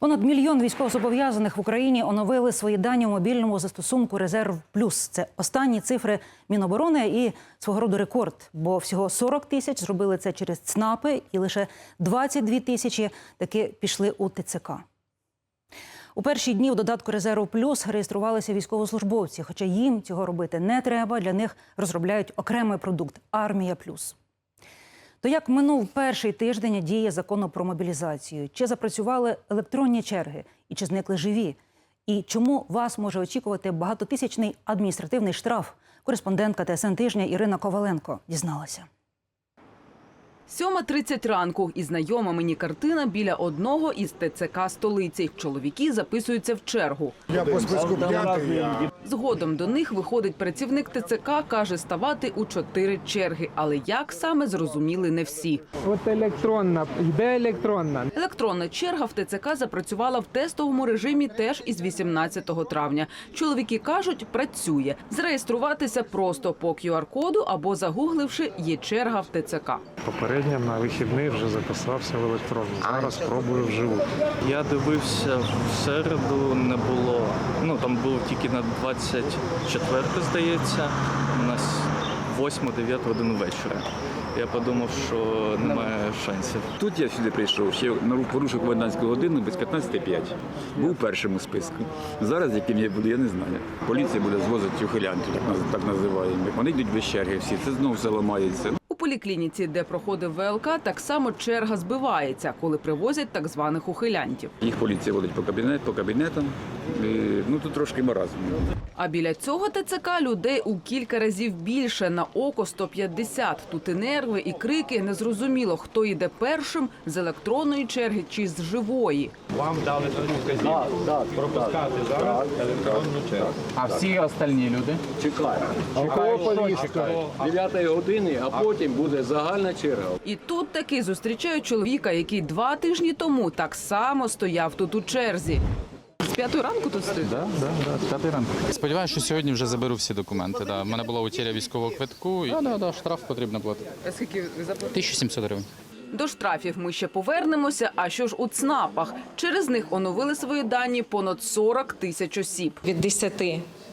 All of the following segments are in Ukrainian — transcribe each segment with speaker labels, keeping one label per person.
Speaker 1: Понад мільйон військовозобов'язаних в Україні оновили свої дані у мобільному застосунку Резерв Плюс. Це останні цифри Міноборони і свого роду рекорд. Бо всього 40 тисяч зробили це через ЦНАПи, і лише 22 тисячі таки пішли у ТЦК. У перші дні в додатку резерву плюс реєструвалися військовослужбовці, хоча їм цього робити не треба. Для них розробляють окремий продукт Армія Плюс. То як минув перший тиждень дії закону про мобілізацію? Чи запрацювали електронні черги і чи зникли живі? І чому вас може очікувати багатотисячний адміністративний штраф? Кореспондентка ТСН тижня Ірина Коваленко дізналася.
Speaker 2: 7.30 ранку і знайома мені картина біля одного із ТЦК столиці. Чоловіки записуються в чергу.
Speaker 3: Я по списку п'ятий.
Speaker 2: Згодом до них виходить працівник ТЦК, каже ставати у чотири черги. Але як саме зрозуміли не всі.
Speaker 4: От електронна, йде електронна.
Speaker 2: Електронна черга в ТЦК запрацювала в тестовому режимі теж із 18 травня. Чоловіки кажуть, працює. Зареєструватися просто по QR-коду або загугливши є черга в ТЦК.
Speaker 5: Попередньо на вихідних вже записався в електронну. Зараз спробую вживу.
Speaker 6: Я дивився в середу, не було. Ну там було тільки на 24, здається, на 8-9 годину вечора. Я подумав, що немає шансів.
Speaker 7: Тут я сюди прийшов, ще на порушив комендантську годину без 15.05. Був першим у списку. Зараз, яким я буду, я не знаю. Поліція буде звозити ухилянтів, так, так називаємо. Вони йдуть без черги всі, це знову все ламається.
Speaker 2: У поліклініці, де проходив ВЛК, так само черга збивається, коли привозять так званих ухилянтів.
Speaker 7: Їх поліція водить по кабінет, по кабінетам. І, ну тут трошки маразм.
Speaker 2: А біля цього ТЦК людей у кілька разів більше на око 150. Тут і нерви, і крики. Незрозуміло, хто йде першим з електронної черги чи з живої. Вам дали пропускати за електронну чергу.
Speaker 8: А всі остальні люди?
Speaker 9: чекають Дев'ятої години, а потім буде загальна черга.
Speaker 2: І тут таки зустрічають чоловіка, який два тижні тому так само стояв тут у черзі. П'ятої ранку тут стоїть?
Speaker 8: Да, да, да, з п'ятої ранку. Сподіваюся, що сьогодні вже заберу всі документи. Да. У мене була утеря військового квитку. І... Да, да, да, штраф потрібно платити.
Speaker 2: А скільки ви заплатили?
Speaker 8: 1700 гривень.
Speaker 2: До штрафів ми ще повернемося. А що ж у ЦНАПах? Через них оновили свої дані понад 40 тисяч осіб.
Speaker 10: від 10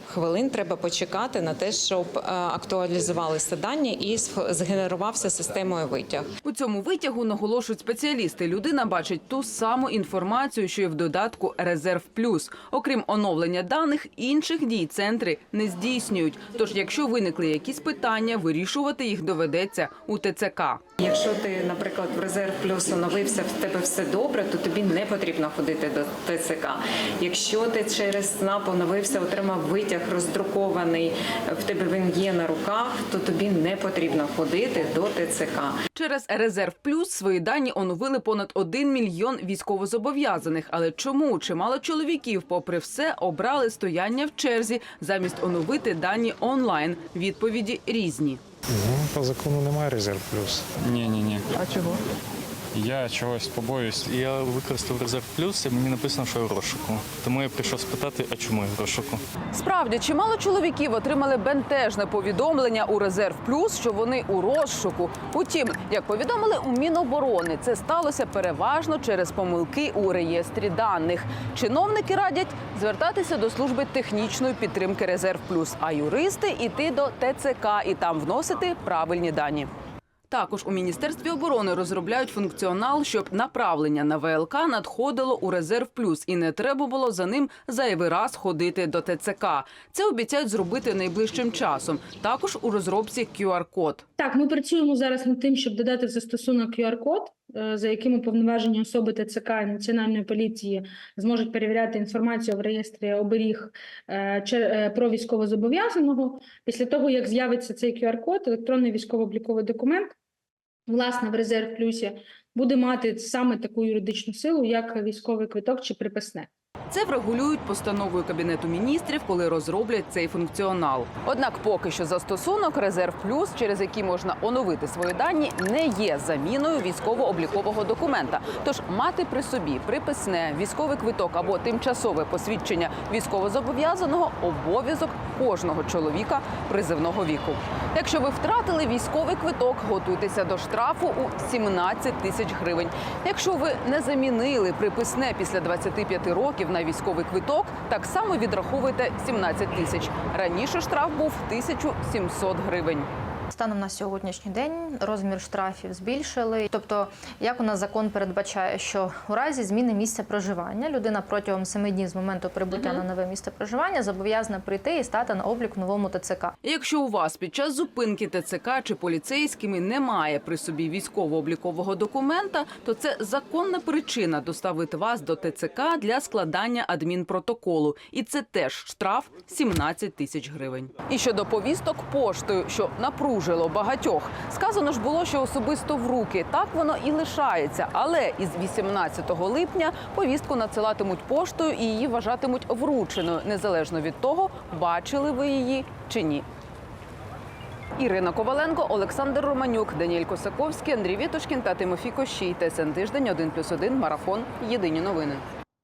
Speaker 10: хвилин треба почекати на те, щоб е, актуалізувалися дані і згенерувався системою витяг.
Speaker 2: У цьому витягу наголошують спеціалісти. Людина бачить ту саму інформацію, що і в додатку Резерв Плюс. Окрім оновлення даних, інших дій центри не здійснюють. Тож, якщо виникли якісь питання, вирішувати їх доведеться у ТЦК.
Speaker 10: Якщо ти, наприклад, в резерв плюс оновився, в тебе все добре, то тобі не потрібно ходити до ТЦК. Якщо ти через СНАП оновився, отримав витяг роздрукований, в тебе він є на руках, то тобі не потрібно ходити до ТЦК.
Speaker 2: Через Резерв Плюс свої дані оновили понад 1 мільйон військовозобов'язаних. Але чому чимало чоловіків, попри все, обрали стояння в черзі замість оновити дані онлайн? Відповіді різні.
Speaker 5: Ну, по закону немає резерв плюс.
Speaker 6: Ні, ні, ні.
Speaker 2: А чого?
Speaker 6: Я чогось побоююсь. Я використав резерв плюс, і мені написано, що я в розшуку. Тому я прийшов спитати, а чому я в розшуку.
Speaker 2: Справді, чимало чоловіків отримали бентежне повідомлення у Резерв Плюс, що вони у розшуку. Утім, як повідомили у Міноборони, це сталося переважно через помилки у реєстрі даних. Чиновники радять звертатися до служби технічної підтримки Резерв Плюс, а юристи йти до ТЦК і там вносити правильні дані. Також у міністерстві оборони розробляють функціонал, щоб направлення на ВЛК надходило у резерв плюс, і не треба було за ним зайвий раз ходити до ТЦК. Це обіцяють зробити найближчим часом. Також у розробці QR-код.
Speaker 11: Так, ми працюємо зараз над тим, щоб додати в застосунок QR-код, е, за якими уповноважені особи ТЦК і Національної поліції зможуть перевіряти інформацію в реєстрі оберіг е, е, про військовозобов'язаного. Після того, як з'явиться цей QR-код, електронний військово-обліковий документ, власне, в резерв плюсі буде мати саме таку юридичну силу, як військовий квиток чи приписне.
Speaker 2: Це врегулюють постановою кабінету міністрів, коли розроблять цей функціонал. Однак, поки що застосунок Резерв Плюс, через який можна оновити свої дані, не є заміною військово-облікового документа. Тож мати при собі приписне військовий квиток або тимчасове посвідчення військовозобов'язаного обов'язок кожного чоловіка призивного віку. Якщо ви втратили військовий квиток, готуйтеся до штрафу у 17 тисяч гривень. Якщо ви не замінили приписне після 25 років на військовий квиток, так само відраховуйте 17 тисяч. Раніше штраф був 1700 гривень.
Speaker 12: Станом на сьогоднішній день розмір штрафів збільшили. Тобто, як у нас закон передбачає, що у разі зміни місця проживання людина протягом семи днів з моменту прибуття на нове місце проживання зобов'язана прийти і стати на облік в новому ТЦК.
Speaker 2: Якщо у вас під час зупинки ТЦК чи поліцейськими немає при собі військово-облікового документа, то це законна причина доставити вас до ТЦК для складання адмінпротоколу. І це теж штраф 17 тисяч гривень. І щодо повісток поштою, що напружило багатьох, сказано ж було, що особисто в руки так воно і лишається. Але із 18 липня повістку надсилатимуть поштою і її вважатимуть врученою, незалежно від того, бачили ви її чи ні. Ірина Коваленко, Олександр Романюк, Даніель Косаковський, Андрій Вітошкін та Тимофій Кощій. ТСН тиждень 1+,1, марафон. Єдині новини.